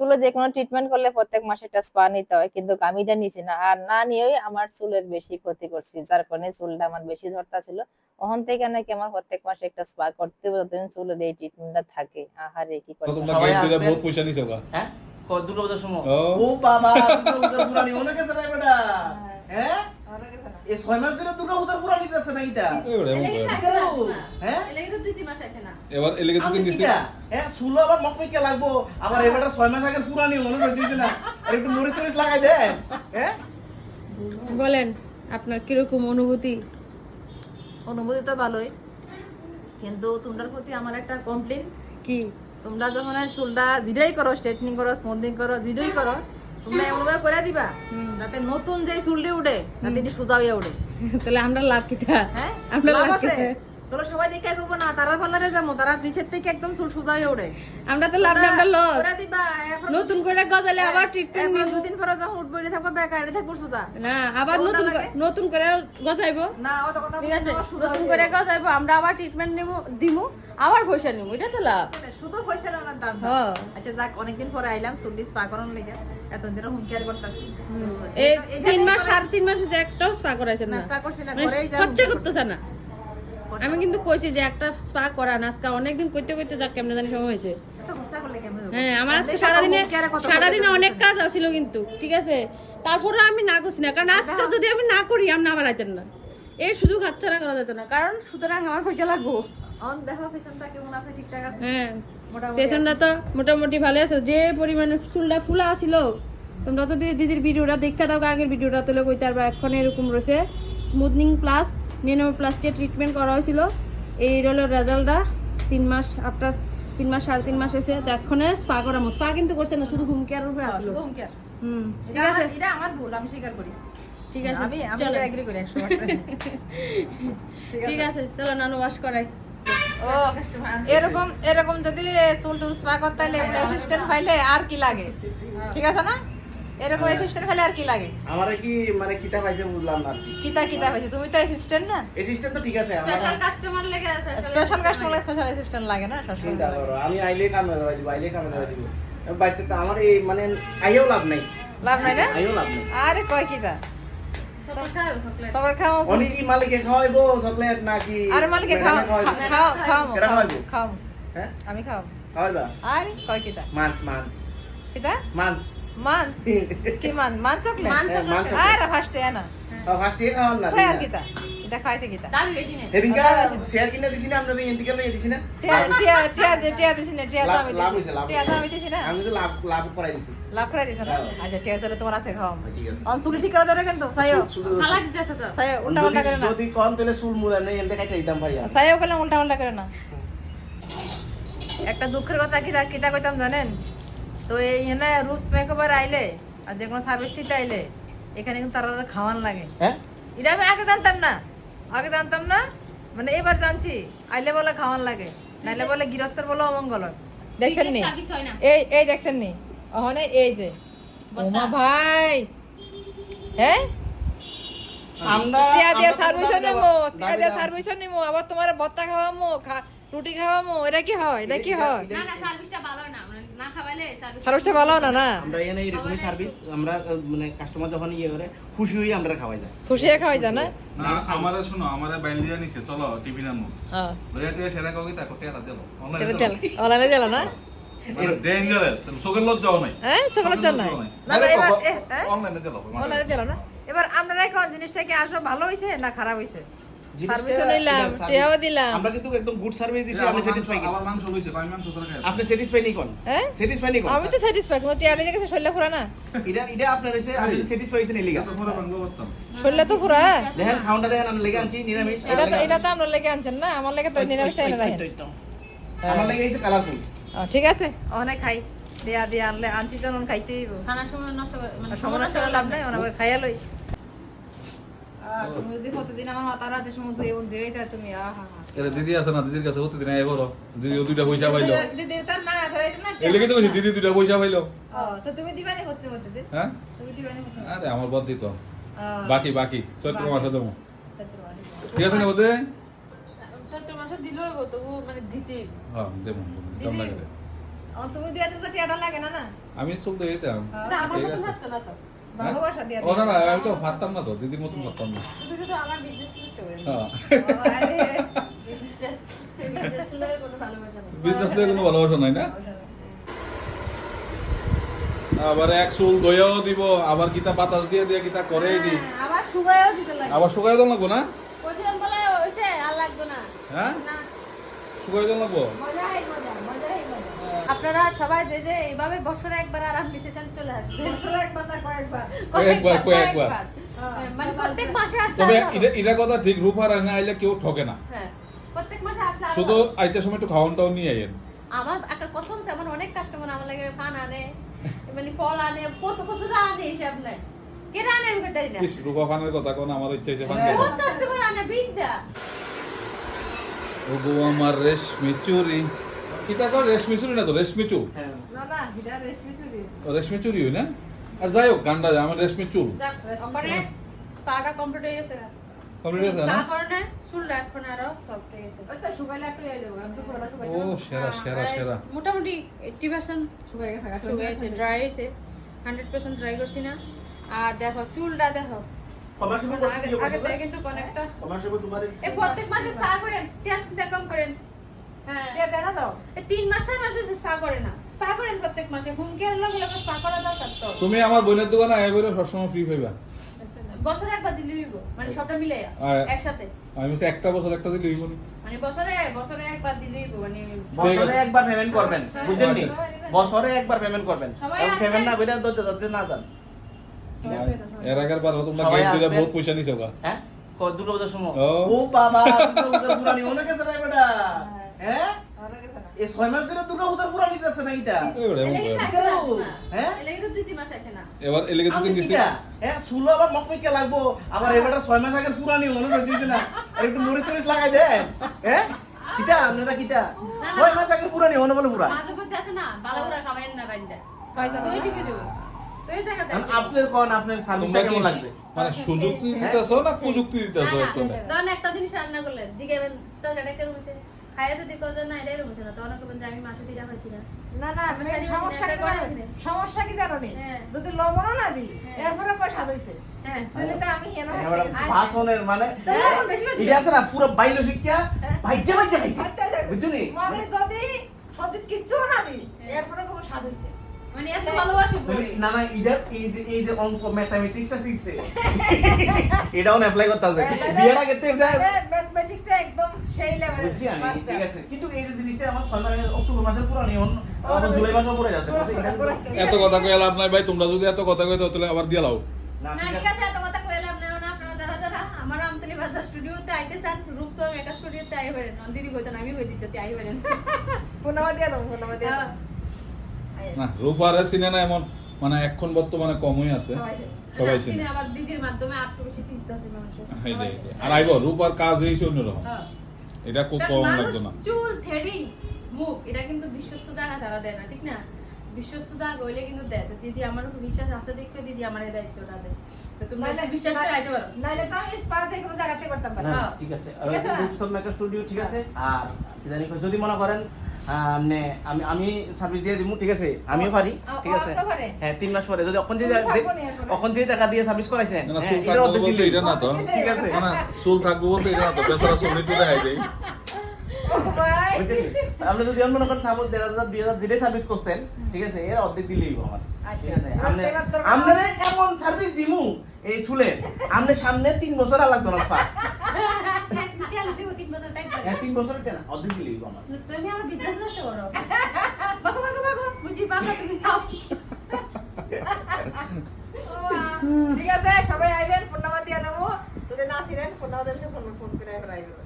চুলে যে কোনো ট্রিটমেন্ট করলে প্রত্যেক মাসে একটা স্পা নিতে হয় কিন্তু আমি এটা নিছি না। আর না নিয়েই আমার চুলের বেশি ক্ষতি করছি যার কারণে চুলটা আমার বেশি ঝরতা ছিল। ওখান থেকে নাকি আমার প্রত্যেক মাসে একটা স্পা করতে হবে যতদিন চুলের এই ট্রিটমেন্টটা থাকে। আহারে কি করে? তোমরা সবাই গেট বহুত পয়সা নিছো হ্যাঁ? দুর্গাপূজার সময়? ও। ও বাবা দুর্গাপূজার পুরানি অনেক আছে না বেটা? হ্যাঁ? এই ছয় মাস ধরে দুর্গাপূজার পুরানি আছে না এটা। হ্যাঁ? এবার এলাকা হ্যাঁ সুলো আবার মকমিকে লাগবো। আবার এবারে ছয় মাস আগে না। একটু মরিচ লাগাই দে। হ্যাঁ? বলেন আপনার কীরকম অনুভূতি? অনুভূতি তো ভালোই। কিন্তু তোমার প্রতি আমার একটা কমপ্লেন কি? তোমরা যখন চুলটা জিডাই করো স্ট্রেটনিং করো স্মুথিং করো জিডাই করো তোমরা এমনভাবে করে দিবা? যাতে নতুন যে চুলটি উঠে তাতে এটি সোজা হয়ে উঠে। তাহলে আমরা লাভ কি হ্যাঁ? আমরা লাভ আছে? তোরা সবাই দেখে করব না তারা পার্লারে যাব তারা নিচের থেকে একদম চুল সোজা হয়ে উঠে আমরা তো লাভ আমরা লস নতুন করে গজালে আবার ট্রিটমেন্ট নিব। দুদিন পরে যখন উঠবো এটি থাকব বেকার থাকব সোজা। না আবার নতুন নতুন করে গজাইবো। না অত কথা ঠিক আছে নতুন করে গজাইবো আমরা আবার ট্রিটমেন্ট নেব দিমু আবার পয়সা নিবো এটা তো লাভ। শুধু পয়সা না দাম হ্যাঁ। আচ্ছা যাক অনেকদিন পরে আইলাম চুল্লি স্পা করার লেগে। এতদিন ধরে হোম কেয়ার করতেছি। এই তিন মাস সাড়ে তিন মাস হচ্ছে একটাও স্পা করাইছেন না স্পা করছি না মানে ঘরেই যা খরচা করতেছে না। আমি কিন্তু কইছি যে একটা স্পা করা আজকে অনেকদিন কইতে কইতে যাক কেমনে জানি সময় হয়েছে। হ্যাঁ আমার আজকে সারাদিনে সারাদিনে অনেক কাজ আছিল কিন্তু ঠিক আছে? তারপরে আমি না করছি না কারণ আজকে যদি আমি না করি আমি না আবার আইতেন না। এই সুযোগ হাতছাড়া করা যেত না কারণ সুতরাং আমার পয়সা লাগবো। অন দেখো পেছনটা কেমন আছে ঠিকঠাক আছে? হ্যাঁ মোটামুটি পেশেন্টটা তো মোটামুটি ভালো আছে। যে পরিমাণে চুলটা ফুলা আছিল তোমরা তো দিদি- দিদির ভিডিওটা দেখা দাও আগের ভিডিওটা তুলে কইতে পারবা এখন এরকম রয়েছে। Smoothening plus nano plastic treatment করা হয়েছিল এই হলো রেজাল্টটা তিন মাস আফটার তিন মাস সাড়ে তিন মাস হয়েছে। তো এক্ষণে স্পা করামো। স্পা কিন্তু করছে না শুধু হুম কেয়ার উপরে আসলো। হোম কেয়ার হুম এটা আমার এটা আমার ভুল আমি স্বীকার করি। ঠিক আছে আমি আমি এগ্রি করি 100% ঠিক আছে। চলো নানু ওয়াশ করাই। ও এরকম এরকম যদি চুল টুল স্পা করতে হলে অ্যাসিস্ট্যান্ট পাইলে আর কি লাগে? ঠিক আছে না? এরকম অ্যাসিস্ট্যান্ট পাইলে আর কি লাগে? আমারে কি মানে কিতা পাইছে বুঝলাম না কিতা কিতা পাইছে তুমি তো অ্যাসিস্ট্যান্ট না? অ্যাসিস্ট্যান্ট তো ঠিক আছে আমার স্পেশাল কাস্টমার লেগে স্পেশাল কাস্টমার স্পেশাল অ্যাসিস্ট্যান্ট লাগে না চিন্তা করো আমি আইলে কামে ধরাই দিব আইলে কামে ধরাই দিব। বাড়িতে তো আমার এই মানে আইও লাভ নাই। লাভ নাই না? আইও লাভ নাই। আরে কয় কিতা? চকলেট খাও চকলেট সবার খাও অনেক কি মালিকে খাওয়াইবো চকলেট নাকি আরে মালিকে খাও ম্যাডামে খাওয়াইবো? খাও খাও কেডা খাওয়াইবো? খাও হ্যাঁ? আমি খাও খাওয়াইবা? আরে কয় কিতা? মাছ মাছ কিতা? মাছ মান্স? কি মান? মান চকলেট মান হ্যাঁ, মান চকলেট আরে ফার্স্টে না। ফার্স্ট ইয়ে খাওয়ান না কয় কিতা এটা খাইতে কিতা দামি বেশি নেই এদিনকা শেয়ার কিনে দিছি না দিছি না। টিয়া টিয়া টিয়া দে টিয়া দিছি না টিয়া তো লাভ লাভ হইছে লাভ টিয়া হইছে। আমি দিছি না। আমি তো লাভ লাভ করাই দিছি। লাভ করে দিছ না? হ্যাঁ। আচ্ছা টিয়া তাহলে তোমার আছে খাও ঠিক আছে। অঞ্চলি ঠিক করে ধরে কিন্তু সাইও। তো। সাইও উল্টা উল্টা করে না। যদি কম তাহলে চুল মুড়া নেই এনতে খাইতে দিতাম ভাইয়া। সাইও করলে উল্টা উল্টা করে না। একটা দুঃখের কথা কিতা কিতা কইতাম জানেন? তো এই এনে রুস মেকওভার আইলে আর যে কোনো সার্ভিস দিতে আইলে এখানে কিন্তু তারা খাওয়ান লাগে। হ্যাঁ? এটা আমি আগে জানতাম না আগে জানতাম না মানে এবার জানছি আইলে বলে খাওয়ান লাগে নাইলে বলে গৃহস্থর বলে অমঙ্গল দেখছেন নি? এই এই দেখছেন নি? ওখানে এই যে। ওমা ভাই। হ্যাঁ? আমরা দিয়ে সার্ভিস নেব সার্ভিস নেব আবার তোমার ভত্তা খাওয়ামো রুটি খাওয়ামো এটা কি হয়? এটা কি হয়? না না সার্ভিসটা ভালো না না খাওয়ালে সার্ভিস সার্ভিসটা ভালো না না? আমরা এখানে এরকমই সার্ভিস আমরা মানে কাস্টমার যখন ইয়ে করে খুশি হয়ে আমরা খাওয়াই যায়। খুশি হয়ে খাওয়াই যায় না? না আমারে শুনো আমারে বাইল দিয়া নিছে চলো টিভি নামো। হ্যাঁ লইয়া টিয়া সেরা কই তা কোটে আলা দিলো। অনলাইনে দিল। না? ডেঞ্জারাস চোখের লজ্জাও নাই। হ্যাঁ সকলের জন্য না না এবার এ? অনলাইনে দিলো অনলাইনে দিল। না? এবার আপনারা কোন জিনিসটা কি আসলে ভালো হইছে না খারাপ হইছে? জিনিসটা- সার্ভিসও নিলাম সার্ভিস- টিয়াও দিলাম। আমরা কিন্তু একদম গুড সার্ভিস দিছি আমি স্যাটিসফাই আবার মাংস লইছে কয় মাংস তোরা খাই আপনি স্যাটিসফাই নি কোন? হ্যাঁ? স্যাটিসফাই নি কোন? আমি তো স্যাটিসফাই কিন্তু টিয়ারে দেখে শরীরে পুরা না। এটা এটা আপনার হইছে আপনি স্যাটিসফাই হইছেন এলিগা এত পরে বাংলা করতাম। শরীরে তো পুরা দেখেন খাউনটা দেখেন আমি লেগে আনছি নিরামিষ এটা তো এটা তো আমরা লেগে আনছেন না আমার লেগে তো নিরামিষ এনে রাখেন। আমার লেগে হইছে কালারফুল। ঠিক আছে। অনেক খাই দিয়া দিয়া আনলে আনছি যখন খাইতে হইব। খানার সময় নষ্ট করে মানে সময় নষ্ট করে লাভ নাই অনেক খাইয়া লই। তুমি যদি প্রতিদিন আমার মাথা রাতে সমুদ্র এবং দিয়ে তুমি আহা এরে দিদি আছে না দিদির কাছে প্রতিদিন আই বড় দিদি দুইটা পয়সা পাইলো। দিদি তার মা ধরে না এর লেগে তো দিদি দুইটা পয়সা পাইলো? তো তুমি দিবানি করতে করতে হ্যাঁ? তুমি দিবানি আরে আমার বদ দিত। বাকি বাকি। চৈত্র মাসে দেবো। ঠিক আছে না বোধে সত্তর মাসে দিলেও তবু মানে দিতে হ্যাঁ দেবো কেমন লাগে তুমি টিয়াটা লাগে না না? আমি চুল দিয়ে দিতাম। না আমার ঠিক থাকতো না তো। ভালোবাসা দিয়ে ও না না আমি তো ভাবতাম না তো দিদির মতন ভাবতাম না। শুধু শুধু আমার বিজনেস নষ্ট হ্যাঁ। বিজনেস বিজনেস লয়ে কোনো ভালোবাসা নেই ভালোবাসা না? আবার এক চুল দইয়াও দিব আবার কিতা বাতাস দিয়ে দিয়ে কিতা করে দি হ্যাঁ, আবার শুকায়ও দিতে লাগে। আবার শুকাই দেন লাগবো না? বলছিলাম বলে হইছে আর লাগতো না। হ্যাঁ? না। শুকাই দেন লাগবো? মজাই মজা মজা আপনারা সবাই যে যে এইভাবে বছরে একবার আরাম নিতে চান চলে আসবেন। বছরে একবার না কয়েকবার। কয়েকবার, কয়েকবার। মানে প্রত্যেক মাসে আসলে তবে এটা কথা ঠিক রূপার না আইলে কেউ ঠকে না। হ্যাঁ। প্রত্যেক মাসে আসলে শুধু আইতে সময় একটু খাওয়ানটাও নিয়ে আইয়েন। আমার একটা কসম আমার অনেক কাস্টমার আমার লাগে ফান আনে মানে ফল আনে কত কিছু আনে হিসাব নাই কেন আনে আমি কইতারি না। রূপা ফানের কথা কোন আমার ইচ্ছা হয়েছে ফান হ্যাঁ। বহুত কাস্টমার আনে বিদ্যা। ওগো আমার রেশমি চুরি। কিতা কর রেশমি চুরি না তো? রেশমি চুল হ্যাঁ। না না হিটা রেশমি চুরি। ও, রেশমি চুরি হয় না? আর যাই হোক গান্ডা যায় আমার রেশমি চুল স্পাটা কমপ্লিট হয়ে গেছে। মোটামুটি এইটটি পার্সেন্ট শুকাই গেছে ড্রাই হয়েছে। হান্ড্রেড পার্সেন্ট ড্রাই করছি না। আর দেখো চুলটা দেখো। আগে কিন্তু অনেকটা প্রত্যেক মাসে স্পা করেন টেস্ট করেন। তুমি আমার বোনের দোকানে সবসময় ফ্রি পাইবা বছরে একবার দিলে হইব মানে সবটা মিলে একসাথে। আমি বলছি একটা বছর একটা দিলে হইব মানে বছরে বছরে একবার দিলে হইব মানে বছরে একবার পেমেন্ট করবেন বুঝছেন নি? বছরে একবার পেমেন্ট করবেন। পেমেন্ট না যান। এর আগের বার তোমরা দিলে বহুত পয়সা নিছো গা। হ্যাঁ? ক- দুর্গা পূজার সময়? ও। বাবা দুর্গা বেটা। হ্যাঁ? এই ছয় মাস ধরে দুর্গা পূজার না এটা হ্যাঁ? এবার এলাকা হ্যাঁ সুলো আবার মকমিকে লাগবো। আবার এবারে ছয় মাস পুরানি মনে করে দিয়েছে না। একটু মরিচ টরিচ লাগাই দেন। হ্যাঁ? কিটা আপনারা কিটা ছয় মাস আগের পুরানি বলে পুরা। মাঝে মধ্যে আসে না ভালো করে খাবেন না রাইন্দা কয়টা তুই ঠিক আছে তুই জায়গা এখন আপনার কোন আপনার সার্ভিসটা কেমন লাগছে মানে সুযোগ দিতেছো না প্রযুক্তি দিতেছো একটা জিনিস রান্না করলেন। জিগাবেন তরকারিটা কেমন হয়েছে খাইয়া যদি কজন না এটাই রুমছে না তখন করবেন যে আমি মাসে দিটা না। না সমস্যা কি। সমস্যা কি জানো নি? হ্যাঁ। যদি লবণ না দিই হ্যাঁ। এরপরে কয় স্বাদ হইছে? হ্যাঁ। মানে তো লবণ বেশি করে এটা আছে না পুরো বাইলো শিক্ষা। ভাইজে ভাইজে খাইছে। বুঝছ নি মানে যদি সবজি কিচ্ছু না দিই এরপরে খুব স্বাদ হইছে। মানে এত ভালোবাসি পরে। না না এটার এই যে এই যে অঙ্ক ম্যাথমেটিক্সটা শিখছে। এটাও অ্যাপ্লাই করতে হবে। বিয়ের আগে তো এটা ম্যাথমেটিক্সে একদম সেই লেভেলের বুঝছি আমি ঠিক আছে। কিন্তু এই যে জিনিসটা আমার ছয় মাসের অক্টোবর মাসের পুরানি এখন আমাদের জুলাই মাসে পড়ে যাচ্ছে। এত কথা কয়ে লাভ নাই ভাই তোমরা যদি এত কথা কয়ে তাহলে আবার দিয়ে লাও। না না ঠিক আছে। এত কথা কইলাম না না আপনারা যারা যারা আমার আমতলি বাজার স্টুডিওতে আইতে চান রূপসা মেকআপ স্টুডিওতে আইবেন। দিদি কইতেন আমি কই দিতেছি আইবেন। পুনমা দিয়ে দাও পুনমা দিয়ে না রূপারে চিনে না এমন মানে এখন বর্তমানে কমই আছে। সবাই চিনে আবার দিদির মাধ্যমে বেশি চিন্তা আছে মানুষের। এই যে, এই যে। আর আইব রূপার কাজ হয়েছে অন্যরকম। হ্যাঁ। এটা খুব কম লাগতো না। চুল থ্রেডিং মুখ এটা কিন্তু বিশ্বস্ত জায়গা ছাড়া দেয় না ঠিক না? বিশ্বস্ত জায়গা হইলে কিন্তু দেয়। দিদি আমার উপর বিশ্বাস আছে দেখে দিদি আমার এই দায়িত্বটা দেয়। তো নাইলে বিশ্বাস করে আইতে পারো। নাইলে তো আমি স্পা কোনো জায়গাতে করতাম না, হ্যাঁ। ঠিক আছে। মেকআপ স্টুডিও ঠিক আছে। আর কি জানি যদি মনে করেন আহ, মানে আমি আমি সার্ভিস দিয়ে দিব ঠিক আছে? আমিও পারি ঠিক আছে? হ্যাঁ তিন মাস পরে। যদি অখন যে চুল থাকব অখন যে টাকা দিয়ে সার্ভিস করাইছেন হ্যাঁ। এটা না তো। ঠিক আছে? চুল থাকব বলতে এটা না তো বেচারা চুল একটু দেখাই দেয় ও ভাই বুঝছেন? আপনি যদি অন্য কোনো সাপোজ দেড় হাজার দুই হাজার দিলে সার্ভিস করতেন ঠিক আছে? এর অর্ধেক দিলেই হইবো আমার। আচ্ছা। ঠিক আছে? এবার আপনি এবার তোর- এমন সার্ভিস দিমু এই চুলে আপনি সামনে তিন বছর আর লাগতো না পা কেন দিব তিন বছর টাইম করে হ্যাঁ তিন বছর কেন। অর্ধেক দিলেই আমার। তুমি আমার বিজনেস নষ্ট করো। বাকো বাকো বাকো বুঝি বাকো তুমি খাও ঠিক আছে সবাই আইবেন ফোন নাম্বার দিয়ে দেবো। যদি না ছিলেন ফোন নাম্বার দেবেন ফোন ফোন করে আইবেন